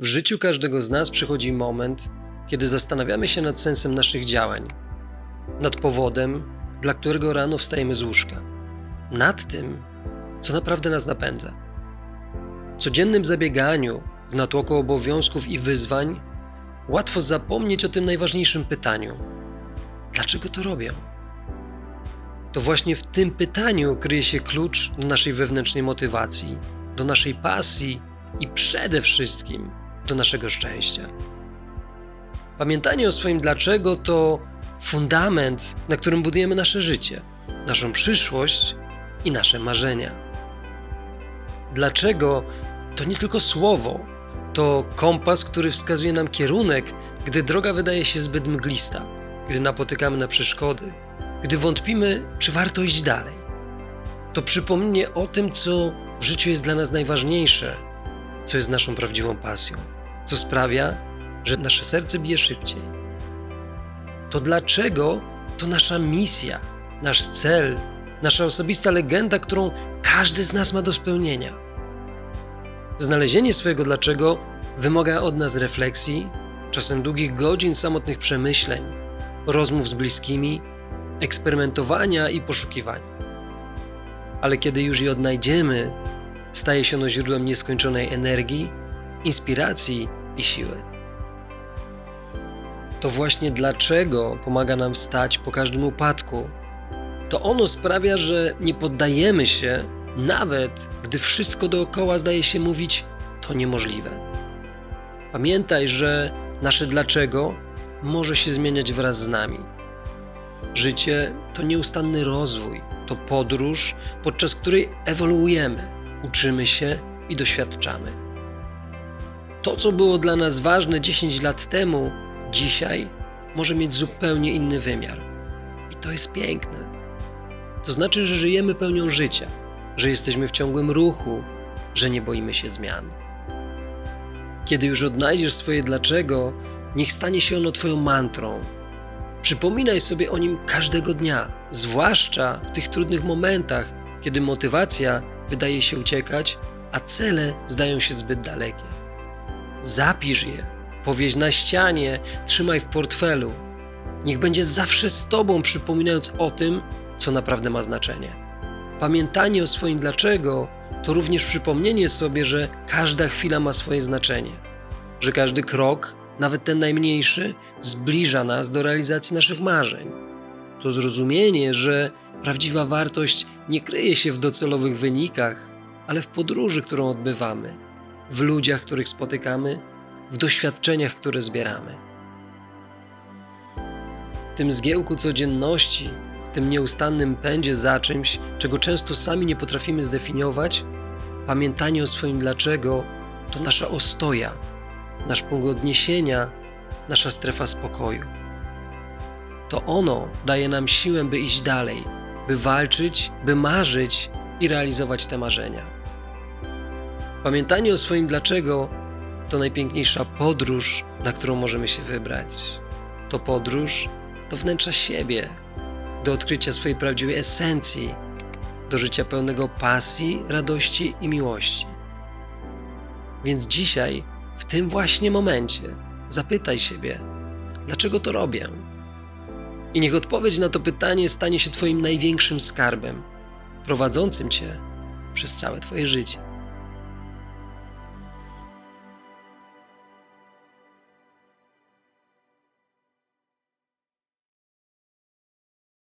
W życiu każdego z nas przychodzi moment, kiedy zastanawiamy się nad sensem naszych działań, nad powodem, dla którego rano wstajemy z łóżka, nad tym, co naprawdę nas napędza. W codziennym zabieganiu, w natłoku obowiązków i wyzwań, łatwo zapomnieć o tym najważniejszym pytaniu: dlaczego to robię? To właśnie w tym pytaniu kryje się klucz do naszej wewnętrznej motywacji, do naszej pasji i przede wszystkim do naszego szczęścia. Pamiętanie o swoim dlaczego to fundament, na którym budujemy nasze życie, naszą przyszłość i nasze marzenia. Dlaczego to nie tylko słowo, to kompas, który wskazuje nam kierunek, gdy droga wydaje się zbyt mglista, gdy napotykamy na przeszkody, gdy wątpimy, czy warto iść dalej. To przypomnienie o tym, co w życiu jest dla nas najważniejsze, co jest naszą prawdziwą pasją, co sprawia, że nasze serce bije szybciej. To dlaczego to nasza misja, nasz cel, nasza osobista legenda, którą każdy z nas ma do spełnienia. Znalezienie swojego dlaczego wymaga od nas refleksji, czasem długich godzin samotnych przemyśleń, rozmów z bliskimi, eksperymentowania i poszukiwania. Ale kiedy już je odnajdziemy, staje się ono źródłem nieskończonej energii, inspiracji i siły. To właśnie dlaczego pomaga nam wstać po każdym upadku. To ono sprawia, że nie poddajemy się, nawet gdy wszystko dookoła zdaje się mówić to niemożliwe. Pamiętaj, że nasze dlaczego może się zmieniać wraz z nami. Życie to nieustanny rozwój, to podróż, podczas której ewoluujemy, uczymy się i doświadczamy. To, co było dla nas ważne 10 lat temu, dzisiaj może mieć zupełnie inny wymiar. I to jest piękne. To znaczy, że żyjemy pełnią życia, że jesteśmy w ciągłym ruchu, że nie boimy się zmian. Kiedy już odnajdziesz swoje dlaczego, niech stanie się ono Twoją mantrą. Przypominaj sobie o nim każdego dnia, zwłaszcza w tych trudnych momentach, kiedy motywacja wydaje się uciekać, a cele zdają się zbyt dalekie. Zapisz je, powieź na ścianie, trzymaj w portfelu. Niech będzie zawsze z Tobą, przypominając o tym, co naprawdę ma znaczenie. Pamiętanie o swoim dlaczego to również przypomnienie sobie, że każda chwila ma swoje znaczenie, że każdy krok, nawet ten najmniejszy, zbliża nas do realizacji naszych marzeń. To zrozumienie, że prawdziwa wartość nie kryje się w docelowych wynikach, ale w podróży, którą odbywamy, w ludziach, których spotykamy, w doświadczeniach, które zbieramy. W tym zgiełku codzienności, w tym nieustannym pędzie za czymś, czego często sami nie potrafimy zdefiniować, pamiętanie o swoim dlaczego to nasza ostoja, nasz punkt odniesienia, nasza strefa spokoju. To ono daje nam siłę, by iść dalej, by walczyć, by marzyć i realizować te marzenia. Pamiętanie o swoim dlaczego to najpiękniejsza podróż, na którą możemy się wybrać. To podróż do wnętrza siebie, do odkrycia swojej prawdziwej esencji, do życia pełnego pasji, radości i miłości. Więc dzisiaj, w tym właśnie momencie, zapytaj siebie, dlaczego to robię? I niech odpowiedź na to pytanie stanie się Twoim największym skarbem, prowadzącym Cię przez całe Twoje życie.